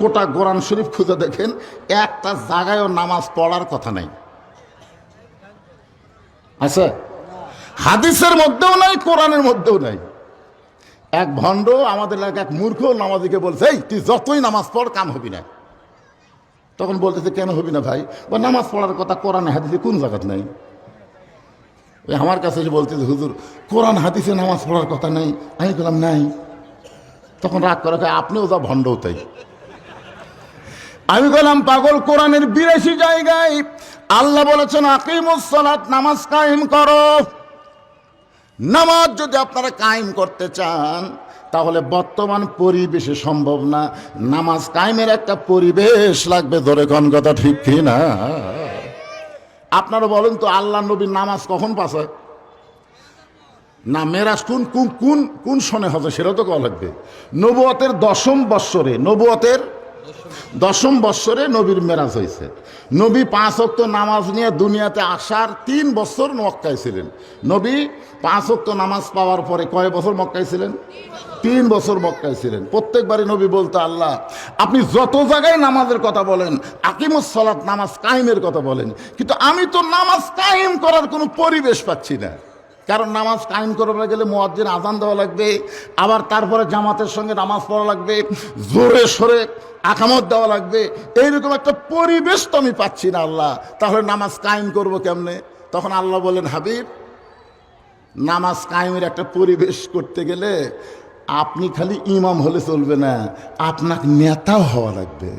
গোটা কোরআন শরীফ খুঁজে দেখেন, একটা জায়গায়ও নামাজ পড়ার কথা নাই। আছে? হাদিসের মধ্যেও নাই, কোরআনের মধ্যেও নাই। এক ভণ্ড আমাদের এলাকায় এক মূর্খ নামাজিকে বলছে, এই, তুই যতই নামাজ পড়, কাম হবি না। তখন বলতেছে, কেন হবি না ভাই? ও নামাজ পড়ার কথা, কোরআন হাদিসে কোন জায়গাত নাই? ওই আমার কাছে এসে বলতেছে, হুজুর, কোরআন হাদিসে নামাজ পড়ার কথা নেই। আমি বললাম, নাই। তখন রাগ করে আপনিও যা ভণ্ডও তাই। আমি বললাম, পাগল, কোরআনের বিরাশি জায়গায় আল্লাহ বলেছেন আকিমুসলাত নামাজ কায়েম করো। নামাজ যদি আপনারা কায়েম করতে চান, তাহলে বর্তমান পরিবেশে সম্ভব না। নামাজ কায়েমের একটা পরিবেশ লাগবে, ধরে কোন কথা ঠিক কি না? আপনারা বলেন তো, আল্লাহ নবীর নামাজ কখন পাশে না, মেরাজ কোন কোন কোন কোন সনে হবে সেটা তো কওয়া লাগবে। নবুয়তের দশম বৎসরে, নবুয়তের দশম বৎসরে নবীর মেরাজ হয়েছে। নবী পাঁচ অক্ত নামাজ নিয়ে দুনিয়াতে আসার তিন বছর মক্কায় ছিলেন। নবী পাঁচ অক্ত নামাজ পাওয়ার পরে কয় বছর মক্কায় ছিলেন? তিন বছর মক্কায় ছিলেন। প্রত্যেকবারই নবী বলতো, আল্লাহ, আপনি যত জায়গায় নামাজের কথা বলেন, আকিমুস সালাত, নামাজ কায়েমের কথা বলেন, কিন্তু আমি তো নামাজ কায়েম করার কোনো পরিবেশ পাচ্ছি না। কারণ নামাজ কায়েম করার গেলে মোয়াজ্জিন আজান দেওয়া লাগবে, আবার তারপরে জামাতের সঙ্গে নামাজ পড়া লাগবে, জোরে সরে আকামত দেওয়া লাগবে। এইরকম একটা পরিবেশ তো আমি পাচ্ছি না আল্লাহ। তাহলে নামাজ কায়েম করব কেমনে? তখন আল্লাহ বলেন হাবিব, নামাজ কায়েমের একটা পরিবেশ করতে গেলে আপনি খালি ইমাম হলে চলবে না আপনাকে নেতাও হওয়া লাগবে।